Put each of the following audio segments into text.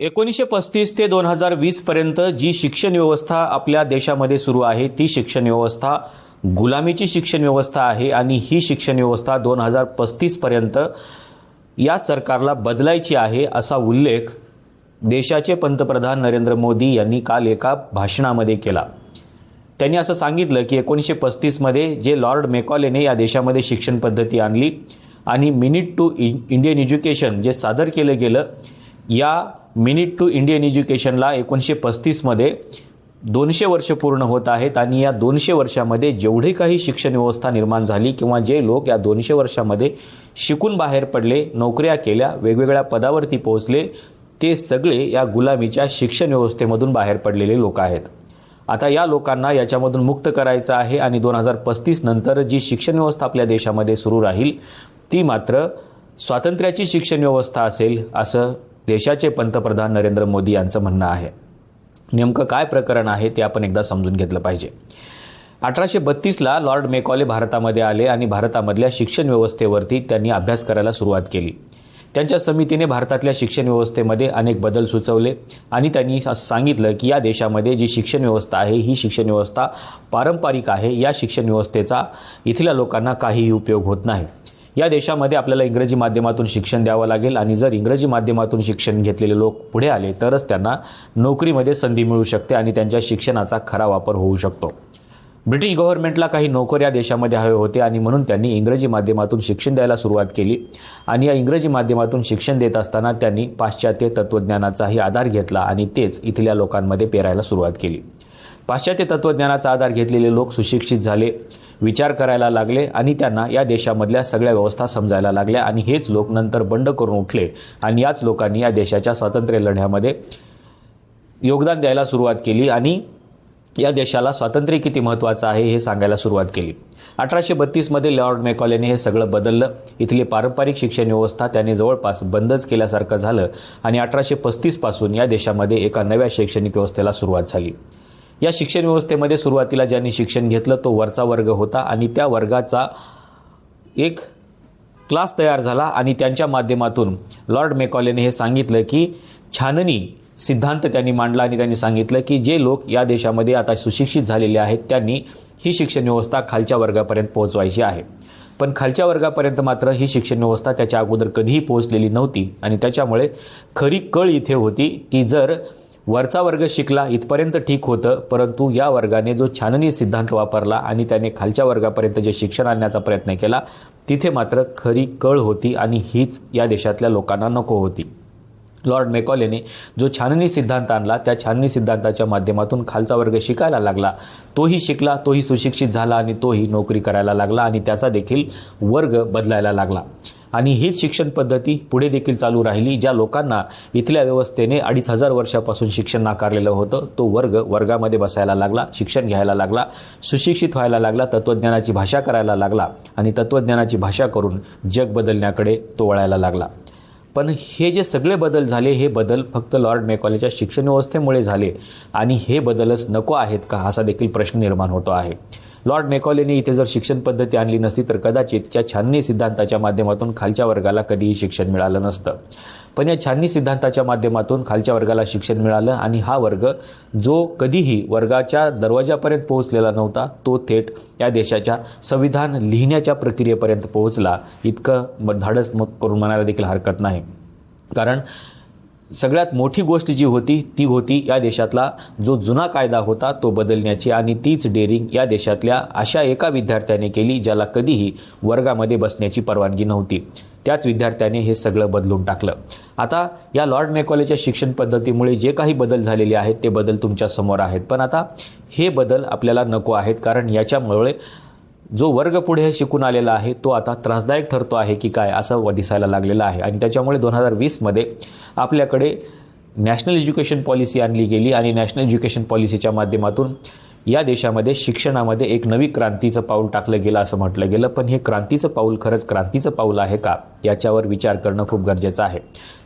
एकोणीसशे पस्तीस ते दोन हजार वीसपर्यंत जी शिक्षण व्यवस्था आपल्या देशामध्ये सुरू आहे ती शिक्षण व्यवस्था गुलामीची शिक्षण व्यवस्था आहे आणि ही शिक्षण व्यवस्था दोन हजार पस्तीसपर्यंत या सरकारला बदलायची आहे असा उल्लेख देशाचे पंतप्रधान नरेंद्र मोदी यांनी काल एका भाषणामध्ये केला. त्यांनी असं सांगितलं की एकोणीसशे पस्तीसमध्ये जे लॉर्ड मेकॉलेने या देशामध्ये शिक्षण पद्धती आणली आणि मिनिट टू इंडियन एज्युकेशन जे सादर केलं गेलं या मिनिट टू इंडियन एज्युकेशनला एकोणीसशे पस्तीसमध्ये दोनशे वर्ष पूर्ण होत आहेत आणि या दोनशे वर्षामध्ये जेवढी काही शिक्षण व्यवस्था निर्माण झाली किंवा जे लोक या दोनशे वर्षामध्ये शिकून बाहेर पडले नोकऱ्या केल्या वेगवेगळ्या पदावरती पोहोचले ते सगळे या गुलामीच्या शिक्षण व्यवस्थेमधून बाहेर पडलेले लोक आहेत. आता या लोकांना याच्यामधून मुक्त करायचं आहे आणि दोन हजार पस्तीस नंतर जी शिक्षण व्यवस्था आपल्या देशामध्ये सुरू राहील ती मात्र स्वातंत्र्याची शिक्षण व्यवस्था असेल असं देशाचे पंतप्रधान नरेंद्र मोदी यांचं म्हणणं आहे. नेमकं काय प्रकरण आहे ते आपण एकदा समजून घेतलं पाहिजे. अठराशे बत्तीसला लॉर्ड मेकॉले भारतामध्ये आले आणि भारतामधल्या शिक्षण व्यवस्थेवरती त्यांनी अभ्यास करायला सुरुवात केली. त्यांच्या समितीने भारतातल्या शिक्षण व्यवस्थेमध्ये अनेक बदल सुचवले आणि त्यांनी असं सांगितलं की या देशामध्ये जी शिक्षण व्यवस्था आहे ही शिक्षण व्यवस्था पारंपरिक आहे. या शिक्षण व्यवस्थेचा इथल्या लोकांना काहीही उपयोग होत नाही. या देशामध्ये आपल्याला इंग्रजी माध्यमातून शिक्षण द्यावं लागेल आणि जर इंग्रजी माध्यमातून शिक्षण घेतलेले लोक पुढे आले तरच त्यांना नोकरीमध्ये संधी मिळू शकते आणि त्यांच्या शिक्षणाचा खरा वापर होऊ शकतो. ब्रिटिश गव्हर्नमेंटला काही नोकर या देशामध्ये हवे होते आणि म्हणून त्यांनी इंग्रजी माध्यमातून शिक्षण द्यायला सुरुवात केली. आणि या इंग्रजी माध्यमातून शिक्षण देत असताना त्यांनी पाश्चात्य तत्त्वज्ञानाचाही आधार घेतला आणि तेच इथल्या लोकांमध्ये पेरायला सुरुवात केली. पाश्चात्य तत्त्वज्ञानाचा आधार घेतलेले लोक सुशिक्षित झाले विचार करायला लागले आणि त्यांना या देशामधल्या सगळ्या व्यवस्था समजायला लागल्या आणि हेच लोक नंतर बंड करून उठले आणि याच लोकांनी या देशाच्या स्वातंत्र्य लढ्यामध्ये योगदान द्यायला सुरुवात केली आणि या देशाला स्वातंत्र्य किती महत्त्वाचं आहे हे सांगायला सुरुवात केली. अठराशे बत्तीसमध्ये लॉर्ड मेकॉलेने हे सगळं बदललं. इथली पारंपरिक शिक्षण व्यवस्था त्याने जवळपास बंदच केल्यासारखं झालं आणि अठराशे पस्तीसपासून या देशामध्ये एका नव्या शैक्षणिक व्यवस्थेला सुरुवात झाली. या शिक्षण व्यवस्थेमध्ये सुरुवातीला ज्यांनी शिक्षण घेतलं तो वरचा वर्ग होता आणि त्या वर्गाचा एक क्लास तयार झाला आणि त्यांच्या माध्यमातून लॉर्ड मेकॉलेने हे सांगितलं की छाननी सिद्धांत त्यांनी मांडला आणि त्यांनी सांगितलं की जे लोक या देशामध्ये आता सुशिक्षित झालेले आहेत त्यांनी ही शिक्षण व्यवस्था खालच्या वर्गापर्यंत पोहोचवायची आहे. पण खालच्या वर्गापर्यंत मात्र ही शिक्षण व्यवस्था त्याच्या अगोदर कधीही पोहोचलेली नव्हती आणि त्याच्यामुळे खरी कळ इथे होती की जर वरचा वर्ग शिकला इथपर्यंत ठीक होतं परंतु या वर्गाने जो छाननी सिद्धांत वापरला आणि त्याने खालच्या वर्गापर्यंत जे शिक्षण आणण्याचा प्रयत्न केला तिथे मात्र खरी कळ होती आणि हीच या देशातल्या लोकांना नको होती. लॉर्ड मेकॉलेने जो छाननी सिद्धांत आणला त्या छाननी सिद्धांताच्या माध्यमातून खालचा वर्ग शिकायला लागला. तोही शिकला तोही सुशिक्षित झाला आणि तोही नोकरी करायला लागला आणि त्याचा देखील वर्ग बदलायला लागला. आणि हीच शिक्षण पद्धती पुढे देखील चालू राहिली ज्या लोकांना इथल्या व्यवस्थेने अडीच हजार वर्षापासून शिक्षण नाकारलेलं होतं तो वर्ग वर्गामध्ये बसायला लागला शिक्षण घ्यायला लागला सुशिक्षित व्हायला लागला तत्त्वज्ञानाची भाषा करायला लागला आणि तत्त्वज्ञानाची भाषा करून जग बदलण्याकडे तो वळायला लागला. पण हे जे सगळे बदल झाले हे बदल फक्त लॉर्ड मेकॉलेच्या शिक्षण व्यवस्थेमुळे झाले. आणि हे बदलच नको आहेत का असा देखील प्रश्न निर्माण होतो आहे. लॉर्ड मेकॉलेने इथे जर शिक्षण पद्धती आणली नसती तर कदाचित त्या छाननी सिद्धांताच्या माध्यमातून खालच्या वर्गाला कधीही शिक्षण मिळालं नसतं. पण या छाननी सिद्धांताच्या माध्यमातून खालच्या वर्गाला शिक्षण मिळालं आणि हा वर्ग जो कधीही वर्गाच्या दरवाजापर्यंत पोहोचलेला नव्हता तो थेट या देशाच्या संविधान लिहिण्याच्या प्रक्रियेपर्यंत पोहोचला. इतकं म- धाडस मग करून म्हणायला देखील हरकत नाही. कारण सगळ्यात मोठी गोष्ट जी होती ती होती या देशातला जो जुना कायदा होता तो बदलण्याची. आणि तीच डेअरिंग या देशातल्या अशा एका विद्यार्थ्याने केली ज्याला कधीही वर्गामध्ये बसण्याची परवानगी नव्हती. त्याच विद्यार्थ्याने हे सगळं बदलून टाकलं. आता या लॉर्ड मेकॉलेच्या शिक्षण पद्धतीमुळे जे काही बदल झालेले आहेत ते बदल तुमच्यासमोर आहेत. पण आता हे बदल आपल्याला नको आहेत कारण याच्यामुळे जो वर्ग पुढे शिकून आलेला आहे तो आता त्रासदायक ठरतो आहे की काय असं व दिसायला लागलेलं आहे. आणि त्याच्यामुळे दोन हजार वीसमध्ये आपल्याकडे नॅशनल एज्युकेशन पॉलिसी आणली गेली आणि नॅशनल एज्युकेशन पॉलिसीच्या माध्यमातून या देशामध्ये शिक्षणामध्ये एक नवी क्रांतीचं पाऊल टाकलं गेलं असं म्हटलं गेलं. पण हे क्रांतीचं पाऊल खरंच क्रांतीचं पाऊल आहे का? याच्यावर विचार करणं खूप गरजेचं आहे.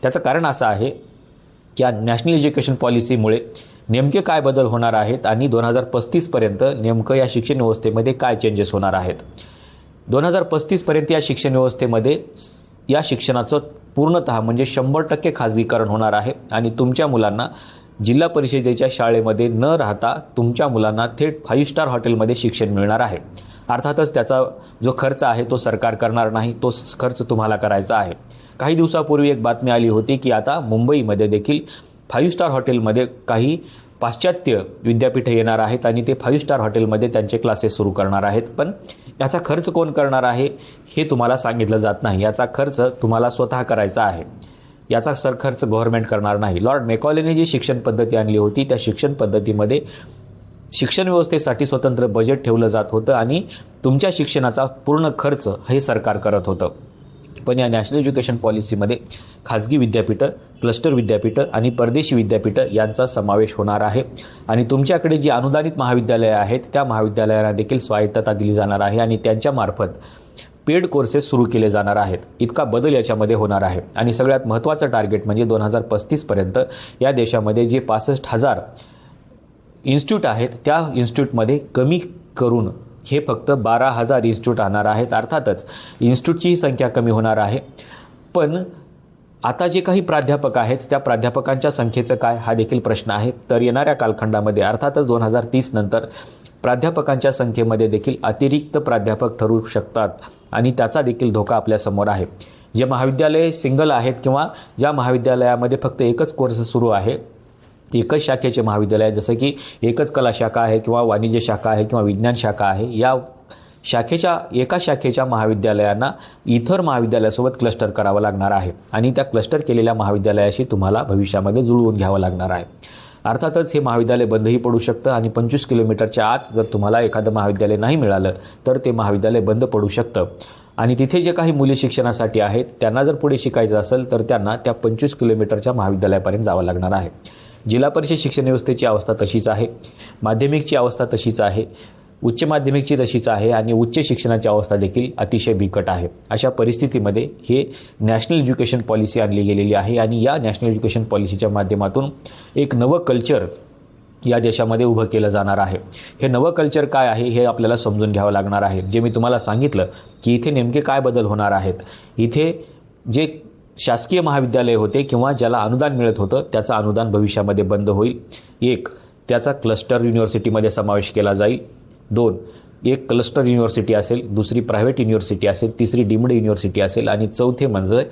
त्याचं कारण असं आहे की या नॅशनल एज्युकेशन पॉलिसीमुळे नेमके काय बदल होणार आहेत आणि दोन हजार पस्तीसपर्यंत नेमकं या शिक्षण व्यवस्थेमध्ये काय चेंजेस होणार आहेत? दोन हजार पस्तीसपर्यंत या शिक्षण व्यवस्थेमध्ये या शिक्षणाचं पूर्णतः म्हणजे शंभर टक्के खाजगीकरण होणार आहे आणि तुमच्या मुलांना जिल्हा परिषदेच्या शाळेमध्ये न राहता तुमच्या मुलांना थेट फाईव्ह स्टार हॉटेलमध्ये शिक्षण मिळणार आहे. अर्थातच त्याचा जो खर्च आहे तो सरकार करणार नाही तो खर्च तुम्हाला करायचा आहे. काही दिवसापूर्वी एक बातमी आली होती की आता मुंबईमध्ये देखील फाईव्ह स्टार हॉटेलमध्ये काही पाश्चात्य विद्यापीठं येणार आहेत आणि ते फाईव्ह स्टार हॉटेलमध्ये त्यांचे क्लासेस सुरू करणार आहेत. पण याचा खर्च कोण करणार आहे हे तुम्हाला सांगितलं जात नाही. याचा खर्च तुम्हाला स्वतः करायचा आहे. याचा सर खर्च गव्हर्नमेंट करणार नाही. लॉर्ड मेकॉलेने जी शिक्षण पद्धती आणली होती त्या शिक्षण पद्धतीमध्ये शिक्षण व्यवस्थेसाठी स्वतंत्र बजेट ठेवलं जात होतं आणि तुमच्या शिक्षणाचा पूर्ण खर्च हे सरकार करत होतं. पण या नॅशनल एज्युकेशन पॉलिसीमध्ये खाजगी विद्यापीठं क्लस्टर विद्यापीठं आणि परदेशी विद्यापीठं यांचा समावेश होणार आहे. आणि तुमच्याकडे जी अनुदानित महाविद्यालयं आहेत त्या महाविद्यालयांना देखील स्वायत्तता दिली जाणार आहे आणि त्यांच्यामार्फत पेड कोर्सेस सुरू केले जाणार आहेत. इतका बदल याच्यामध्ये होणार आहे. आणि सगळ्यात महत्त्वाचं टार्गेट म्हणजे दोन हजार पस्तीसपर्यंत या देशामध्ये जे पासष्ट हजार इन्स्टिट्यूट आहेत त्या इन्स्टिट्यूटमध्ये कमी करून हे फक्त बारा हजार इन्स्टिट्यूट राहणार आहेत. अर्थातच इन्स्टिट्यूटचीही संख्या कमी होणार आहे. पण आता जे काही प्राध्यापक आहेत त्या प्राध्यापकांच्या संख्येचं काय? हा देखील प्रश्न आहे. तर येणाऱ्या कालखंडामध्ये अर्थातच दोन हजार तीस नंतर प्राध्यापकांच्या संख्येमध्ये देखील अतिरिक्त प्राध्यापक ठरू शकतात आणि त्याचा देखील धोका आपल्यासमोर आहे. जे महाविद्यालय सिंगल आहेत किंवा ज्या महाविद्यालयामध्ये फक्त एकच कोर्स सुरू आहे एकच शाखेचे महाविद्यालय आहे. जसं की एकच कला शाखा आहे किंवा वाणिज्य शाखा आहे किंवा विज्ञान शाखा आहे. या शाखेच्या एका शाखेच्या महाविद्यालयांना इतर महाविद्यालयासोबत क्लस्टर करावं लागणार आहे. आणि त्या क्लस्टर केलेल्या महाविद्यालयाशी तुम्हाला भविष्यामध्ये जुळवून घ्यावं लागणार आहे. अर्थातच हे महाविद्यालय बंदही पडू शकतं आणि पंचवीस किलोमीटरच्या आत जर तुम्हाला एखादं महाविद्यालय नाही मिळालं तर ते महाविद्यालय बंद पडू शकतं. आणि तिथे जे काही मुली शिक्षणासाठी आहेत त्यांना जर पुढे शिकायचं असेल तर त्यांना त्या पंचवीस किलोमीटरच्या महाविद्यालयापर्यंत जावं लागणार आहे. जिल्हा परिषद शिक्षण व्यवस्थेची अवस्था तशीच आहे. माध्यमिकची अवस्था तशीच आहे. उच्च माध्यमिकची तशीच आहे आणि उच्च शिक्षणाची अवस्था देखील अतिशय बिकट आहे. अशा परिस्थितीमध्ये हे नॅशनल एज्युकेशन पॉलिसी आणली गेलेली आहे आणि या नॅशनल एज्युकेशन पॉलिसीच्या माध्यमातून एक नवं कल्चर या देशामध्ये उभं केलं जाणार आहे. हे नवं कल्चर काय आहे हे आपल्याला समजून घ्यावं लागणार आहे. जे मी तुम्हाला सांगितलं की इथे नेमके काय बदल होणार आहेत. इथे जे शासकीय महाविद्यालय होते किंवा ज्याला अनुदान मिळत होतं त्याचं अनुदान भविष्यामध्ये बंद होईल. एक त्याचा क्लस्टर युनिव्हर्सिटीमध्ये समावेश केला जाईल. दोन एक क्लस्टर युनिव्हर्सिटी असेल दुसरी प्रायव्हेट युनिव्हर्सिटी असेल तिसरी डीम्ड युनिव्हर्सिटी असेल आणि चौथे म्हणजे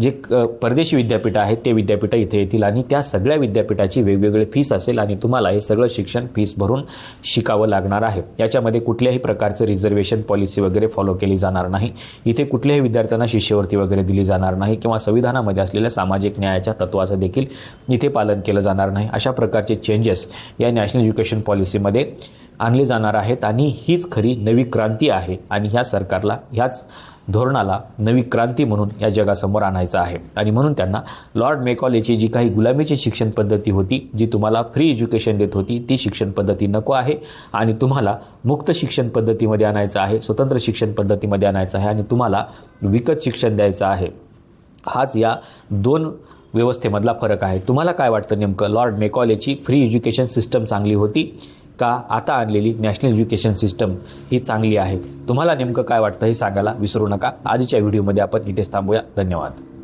जे क- परदेशी विद्यापीठ आहेत ते विद्यापीठं इथे येतील आणि त्या सगळ्या विद्यापीठाची वेगवेगळी फीस असेल आणि तुम्हाला हे सगळं शिक्षण फीस भरून शिकावं लागणार आहे. याच्यामध्ये कुठल्याही प्रकारचं रिझर्वेशन पॉलिसी वगैरे फॉलो केली जाणार नाही. इथे कुठल्याही विद्यार्थ्यांना शिष्यवृत्ती वगैरे दिली जाणार नाही किंवा संविधानामध्ये असलेल्या सामाजिक न्यायाच्या तत्वाचं देखील इथे पालन केलं जाणार नाही. अशा प्रकारचे चेंजेस या नॅशनल एज्युकेशन पॉलिसीमध्ये आणले जाणार आहेत आणि हीच खरी नवी क्रांती आहे आणि ह्या सरकारला ह्याच धोरणाला नवी क्रांती म्हणून या जगासमोर आणायचं आहे. आणि म्हणून त्यांना लॉर्ड मेकॉलेची जी काही गुलामीची शिक्षण पद्धती होती जी तुम्हाला फ्री एज्युकेशन देत होती ती शिक्षण पद्धती नको आहे. आणि तुम्हाला मुक्त शिक्षण पद्धतीमध्ये आणायचं आहे स्वतंत्र शिक्षण पद्धतीमध्ये आणायचं आहे आणि तुम्हाला विकत शिक्षण द्यायचं आहे. हाच या दोन व्यवस्थेमधला फरक आहे. तुम्हाला काय वाटतं नेमकं? लॉर्ड मेकॉलेची फ्री एज्युकेशन सिस्टम चांगली होती? का आता आणलेली नॅशनल एज्युकेशन सिस्टम ही चांगली आहे? तुम्हाला नेमकं काय वाटतं हे सांगायला विसरू नका. आजच्या व्हिडिओमध्ये आपण इथेच थांबूया. धन्यवाद.